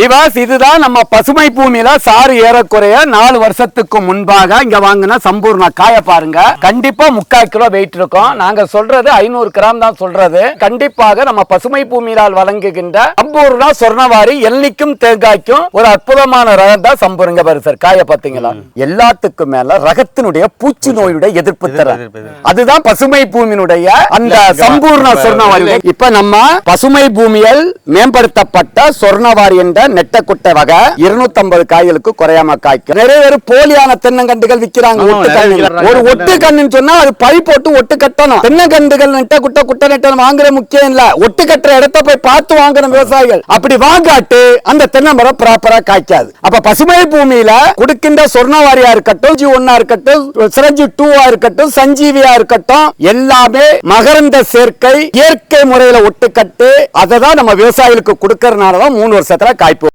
விவாஸ் இதுதான் நம்ம பசுமை பூமியில சாறு ஏறக்குறைய நாலு வருஷத்துக்கு முன்பாக இங்க வாங்கின சம்பூர்ண காய பாருங்க. கண்டிப்பா முக்கால் கிலோ வெயிட் இருக்கும். நாங்க சொல்றது ஐநூறு கிராம் தான் சொல்றது. கண்டிப்பாக நம்ம பசுமை பூமியால் வழங்குகின்ற சம்பூர்ணா சொர்ணவாரி எல்லிக்கும் தேங்காய்க்கும் ஒரு அற்புதமான ரகம் தான் சம்பூருங்க பாரு சார் காய பாத்தீங்களா எல்லாத்துக்கும் மேல ரகத்தினுடைய பூச்சி நோயுடைய எதிர்ப்பு தர அதுதான் பசுமை பூமியினுடைய அந்த சம்பூர்ண சொர்ணவாரி. இப்ப நம்ம பசுமை பூமியில் மேம்படுத்தப்பட்ட சொர்ணவாரி என்ற நெட்டக்குட்டை வகை 250 காய்களுக்கு குறையாம காய்க்கும். நிறைய பேர் போலியான தென்னங்கண்டுகள். விக்கிறாங்க. ஒரு ஒட்டு கண்ணுன்னு சொன்னா அது பை போட்டு ஒட்டு கட்டணும் தென்னங்கண்டுகள் நெட்ட குட்டை குட்டை நெட்ட வாங்குற முக்கியம் இல்ல. ஒட்டு கட்டுற இடத்த போய் பார்த்து வாங்கணும் விவசாயிகள். அப்படி வாங்காட்டு அந்த தென்னை மரம் ப்ராப்பரா காய்க்காது. அப்ப பசுமை பூமியில கொடுக்கின்ற சொர்ணவாரியா இருக்கட்டும் ஜி ஒன்னா இருக்கட்டும் சிரஞ்சி டூவா இருக்கட்டும் சஞ்சீவியா இருக்கட்டும் எல்லாமே மகரந்த சேர்க்கை இயற்கை முறையில ஒட்டுக்கட்டு அதை தான் நம்ம விவசாயிகளுக்கு கொடுக்கறதுனாலதான் மூணு வருஷத்துல காய்ப்பு